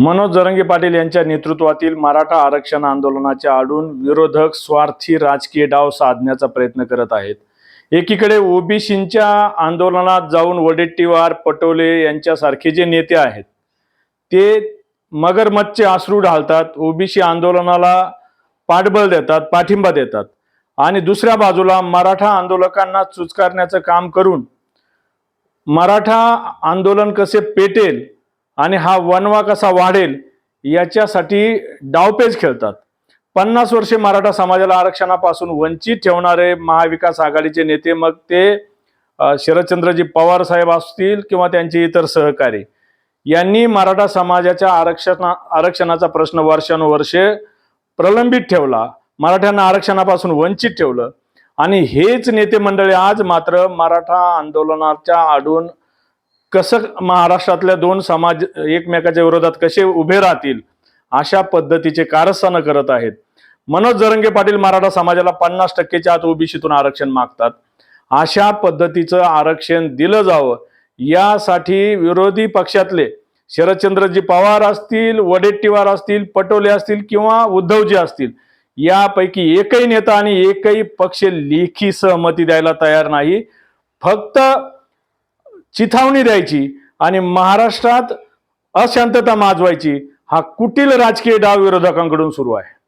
मनोज जरंगे पाटील यांच्या नेतृत्वातील मराठा आरक्षण आंदोलनाच्या आडून विरोधक स्वार्थी राजकीय डाव साधण्याचा प्रयत्न करत आहेत. एकीकडे ओबीसींच्या आंदोलनात जाऊन वडेट्टीवार पटोले यांच्यासारखे जे नेते आहेत ते मगरमच्छचे अश्रू ढालतात ओबीसी आंदोलनाला पाठबळ देतात पाठिंबा देतात आणि दुसऱ्या बाजूला मराठा आंदोलकांना चुचकारण्याचं काम करून मराठा आंदोलन कसे पेटेल आणि हा वनवा कसा वाढेल याच्यासाठी डावपेच खेळतात. पन्नास वर्षे मराठा समाजाला आरक्षणापासून वंचित ठेवणारे महाविकास आघाडीचे नेते मग ते शरदचंद्रजी पवार साहेब असतील किंवा त्यांचे इतर सहकारी. यांनी मराठा समाजाच्या आरक्षणा आरक्षणाचा प्रश्न वर्षानुवर्षे प्रलंबित ठेवला. मराठ्यांना आरक्षणापासून वंचित ठेवलं. आणि हेच नेते मंडळी आज मात्र मराठा आंदोलनाच्या आडून कसं महाराष्ट्रातल्या दोन समाज एकमेकाच्या विरोधात कसे उभे राहतील अशा पद्धतीचे कारस्थानं करत आहेत. मनोज जरंगे पाटील मराठा समाजाला पन्नास टक्केच्या आत ओबीसीतून आरक्षण मागतात. अशा पद्धतीचं आरक्षण दिलं जावं. यासाठी विरोधी पक्षातले शरदचंद्रजी पवार असतील वडेट्टीवार असतील पटोले असतील किंवा उद्धवजी असतील यापैकी एकही नेता आणि एकही पक्ष लेखी सहमती द्यायला तयार नाही. फक्त चिथावणी द्यायची आणि महाराष्ट्रात अशांतता माजवायची हा कुटील राजकीय डाव विरोधकांकडून सुरू आहे.